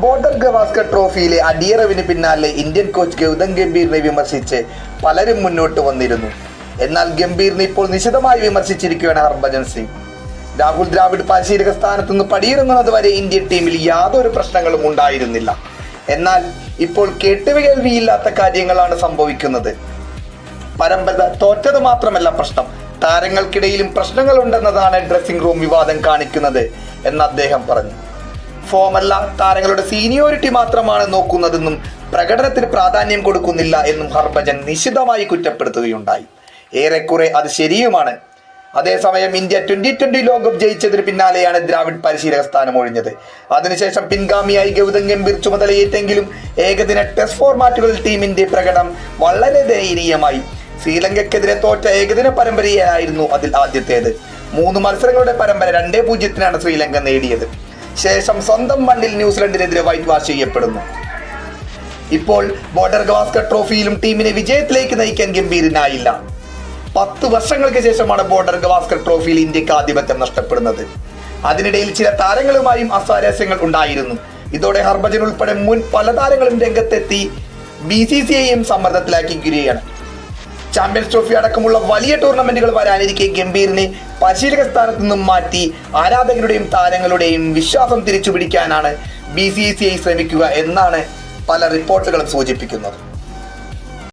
Border Gavaskar ട്രോഫിയിലെ അടിയറവിന് പിന്നാലെ Indian coach Gautam ഗംഭീറിനെ വിമർശിച്ച് പലരും മുന്നോട്ട് വന്നിരുന്നു. എന്നാൽ ഗംഭീറിനെ ഇപ്പോൾ നിശിതമായി വിമർശിച്ചിരിക്കുകയാണ് ഹർഭജൻ സിംഗ്. രാഹുൽ ദ്രാവിഡ് പരിശീലക സ്ഥാനത്ത് നിന്ന് പടിയിറങ്ങുന്നത് വരെ ഇന്ത്യൻ ടീമിൽ യാതൊരു പ്രശ്നങ്ങളും ഉണ്ടായിരുന്നില്ല. എന്നാൽ ഇപ്പോൾ കേട്ടുകേൾവിയില്ലാത്ത കാര്യങ്ങളാണ് സംഭവിക്കുന്നത്. പരമ്പര തോറ്റത് മാത്രമല്ല പ്രശ്നം. താരങ്ങൾക്കിടയിലും പ്രശ്നങ്ങളുണ്ടെന്നതാണ് ഡ്രസ്സിംഗ് റൂം വിവാദം കാണിക്കുന്നത് എന്ന് അദ്ദേഹം പറഞ്ഞു. ഫോമല്ല താരങ്ങളുടെ സീനിയോറിറ്റി മാത്രമാണ് നോക്കുന്നതെന്നും പ്രകടനത്തിന് പ്രാധാന്യം കൊടുക്കുന്നില്ല എന്നും ഹർഭജൻ നിശിതമായി കുറ്റപ്പെടുത്തുകയുണ്ടായി. ഏറെക്കുറെ അത് ശരിയുമാണ്. അതേസമയം ഇന്ത്യ ട്വന്റി ട്വന്റി ലോകകപ്പ് ജയിച്ചതിന് പിന്നാലെയാണ് ദ്രാവിഡ് പരിശീലക സ്ഥാനം ഒഴിഞ്ഞത്. അതിനുശേഷം പിൻഗാമിയായി ഗൗതം ഗംഭീർ ചുമതലയേറ്റെങ്കിലും ഏകദിന ടെസ്റ്റ് ഫോർമാറ്റുകളിൽ ടീമിന്റെ പ്രകടനം വളരെ ദയനീയമായി. ശ്രീലങ്കയ്ക്കെതിരെ തോറ്റ ഏകദിന പരമ്പരയായിരുന്നു അതിൽ ആദ്യത്തേത്. മൂന്ന് മത്സരങ്ങളുടെ പരമ്പര രണ്ടേ പൂജ്യത്തിനാണ് ശ്രീലങ്ക നേടിയത്. ശേഷം സ്വന്തം മണ്ണിൽ ന്യൂസിലൻഡിനെതിരെ വൈറ്റ് വാഷ് ചെയ്യപ്പെടുന്നു. ഇപ്പോൾ ബോർഡർ ഗവാസ്കർ ട്രോഫിയിലും ടീമിനെ വിജയത്തിലേക്ക് നയിക്കാൻ ഗംഭീരനായില്ല. പത്ത് വർഷങ്ങൾക്ക് ശേഷമാണ് ബോർഡർ ഗവാസ്കർ ട്രോഫിയിൽ ഇന്ത്യയ്ക്ക് ആധിപത്യം നഷ്ടപ്പെടുന്നത്. അതിനിടയിൽ ചില താരങ്ങളുമായും അസ്വാരസ്യങ്ങൾ ഉണ്ടായിരുന്നു. ഇതോടെ ഹർഭജൻ ഉൾപ്പെടെ മുൻ പല താരങ്ങളും രംഗത്തെത്തി ബി സി സി ഐയും സമ്മർദ്ദത്തിലാക്കിയിരിക്കുകയാണ്. ചാമ്പ്യൻസ് ട്രോഫി അടക്കമുള്ള വലിയ ടൂർണമെന്റുകൾ വരാനിരിക്കെ ഗംഭീറിനെ പരിശീലക സ്ഥാനത്ത് നിന്നും മാറ്റി ആരാധകരുടെയും താരങ്ങളുടെയും വിശ്വാസം തിരിച്ചുപിടിക്കാനാണ് ബി സി സി ഐ ശ്രമിക്കുക എന്നാണ് പല റിപ്പോർട്ടുകളും സൂചിപ്പിക്കുന്നത്.